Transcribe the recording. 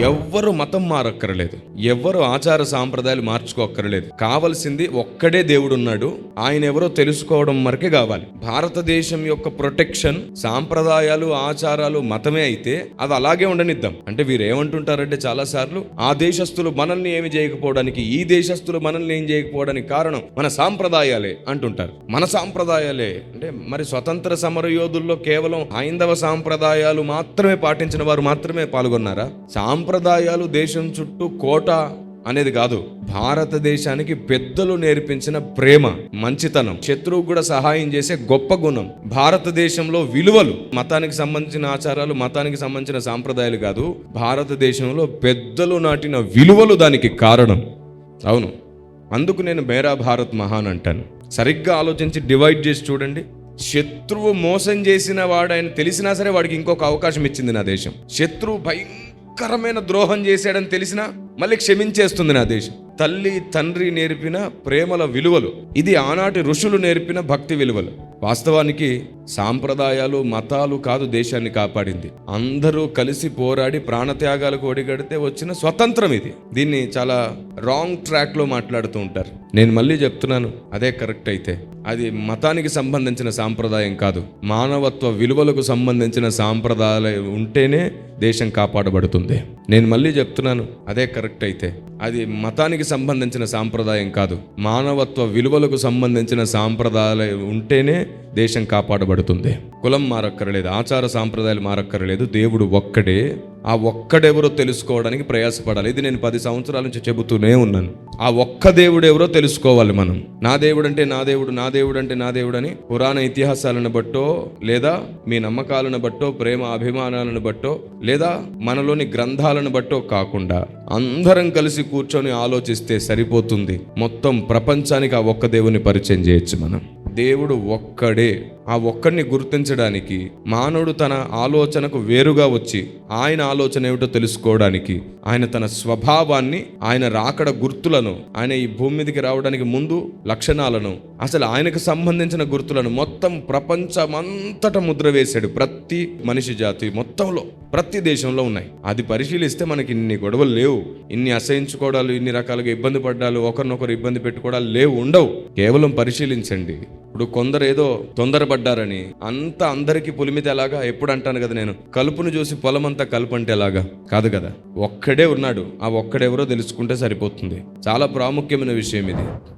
ఎవ్వరు మతం మారక్కర్లేదు. ఎవ్వరు ఆచార సాంప్రదాయాలు మార్చుకోక్కర్లేదు. కావలసింది ఒక్కడే దేవుడు ఉన్నాడు ఆయన ఎవరో తెలుసుకోవడం వరకే కావాలి. భారతదేశం యొక్క ప్రొటెక్షన్ సాంప్రదాయాలు ఆచారాలు మతమే అయితే అది అలాగే ఉండనిద్దాం. అంటే వీరు ఏమంటుంటారంటే చాలా సార్లు ఆ దేశస్తులు మనల్ని ఏమి చేయకపోవడానికి ఈ దేశస్తులు మనల్ని ఏం చేయకపోవడానికి కారణం మన సాంప్రదాయాలే అంటుంటారు. మన సాంప్రదాయాలే? అంటే మరి స్వతంత్ర సమర యోధుల్లో కేవలం హైందవ సాంప్రదాయాలు మాత్రమే పాటించిన వారు మాత్రమే పాల్గొన్నారా? సాంప్రదాయాలు దేశం చుట్టూ కోట అనేది కాదు. భారతదేశానికి పెద్దలు నేర్పించిన ప్రేమ మంచితనం శత్రువు కూడా సహాయం చేసే గొప్ప గుణం. భారతదేశంలో విలువలు మతానికి సంబంధించిన ఆచారాలు మతానికి సంబంధించిన సాంప్రదాయాలు కాదు. భారతదేశంలో పెద్దలు నాటిన విలువలు దానికి కారణం. అవును. అందుకు నేను మేరా భారత్ మహాన్ అంటాను. సరిగ్గా ఆలోచించి డివైడ్ చేసి చూడండి. శత్రువు మోసం చేసిన వాడు ఆయన తెలిసినా సరే వాడికి ఇంకొక అవకాశం ఇచ్చింది నా దేశం. శత్రువు భయంకరమైన ద్రోహం చేశాడని తెలిసినా మళ్ళీ క్షమించేస్తుంది నా దేశం. తల్లి తండ్రి నేర్పిన ప్రేమల విలువలు. ఇది ఆనాటి ఋషులు నేర్పిన భక్తి విలువలు. వాస్తవానికి సాంప్రదాయాలు మతాలు కాదు దేశాన్ని కాపాడింది. అందరూ కలిసి పోరాడి ప్రాణత్యాగాలకు ఒడిగడితే వచ్చిన స్వతంత్రం ఇది. దీన్ని చాలా రాంగ్ ట్రాక్లో మాట్లాడుతూ ఉంటారు. నేను మళ్ళీ చెప్తున్నాను అదే కరెక్ట్ అయితే. అది మతానికి సంబంధించిన సాంప్రదాయం కాదు. మానవత్వ విలువలకు సంబంధించిన సాంప్రదాయాలు ఉంటేనే దేశం కాపాడబడుతుంది. నేను మళ్ళీ చెప్తున్నాను అదే కరెక్ట్ అయితే అది మతానికి సంబంధించిన సాంప్రదాయం కాదు. మానవత్వ విలువలకు సంబంధించిన సాంప్రదాయాలు ఉంటేనే దేశం కాపాడబడుతుంది. కులం మారక్కర్లేదు ఆచార సాంప్రదాయాలు మారక్కర్లేదు దేవుడు ఒక్కడే ఆ ఒక్కడెవరో తెలుసుకోవడానికి ప్రయాసపడాలి. ఇది నేను పది సంవత్సరాల నుంచి చెబుతూనే ఉన్నాను. ఆ ఒక్క దేవుడు ఎవరో తెలుసుకోవాలి మనం. నా దేవుడు అంటే నా దేవుడు నా దేవుడు అంటే నా దేవుడు అని పురాణ ఇతిహాసాలను బట్టో లేదా మీ నమ్మకాలను బట్టో ప్రేమ అభిమానాలను బట్టో లేదా మనలోని గ్రంథాలను బట్టో కాకుండా అందరం కలిసి కూర్చొని ఆలోచిస్తే సరిపోతుంది. మొత్తం ప్రపంచానికి ఆ ఒక్క దేవుని పరిచయం చేయొచ్చు మనం. దేవుడు ఒక్కడే. ఆ ఒక్కడిని గుర్తించడానికి మానవుడు తన ఆలోచనకు వేరుగా వచ్చి ఆయన ఆలోచన ఏమిటో తెలుసుకోవడానికి ఆయన తన స్వభావాన్ని ఆయన రాకడ గుర్తులను ఆయన ఈ భూమి మీదకి రావడానికి ముందు లక్షణాలను అసలు ఆయనకు సంబంధించిన గుర్తులను మొత్తం ప్రపంచమంతట ముద్ర వేశాడు ప్రతి మనిషి జాతి మొత్తంలో ప్రతి దేశంలో ఉన్నాయి. అది పరిశీలిస్తే మనకి ఇన్ని గొడవలు లేవు ఇన్ని అసహించుకోవడాలు ఇన్ని రకాలుగా ఇబ్బంది పడ్డాలు ఒకరినొకరు ఇబ్బంది పెట్టుకోవడాలు లేవు ఉండవు. కేవలం పరిశీలించండి. ఇప్పుడు కొందరు ఏదో తొందరపడ్డారని అంత అందరికీ పులిమితే ఎలాగా? ఎప్పుడు అంటాను కదా నేను. కలుపును చూసి పొలం అంతా కలుపు అంటే ఎలాగా? కాదు కదా. ఒక్కడే ఉన్నాడు. ఆ ఒక్కడెవరో తెలుసుకుంటే సరిపోతుంది. చాలా ప్రాముఖ్యమైన విషయం ఇది.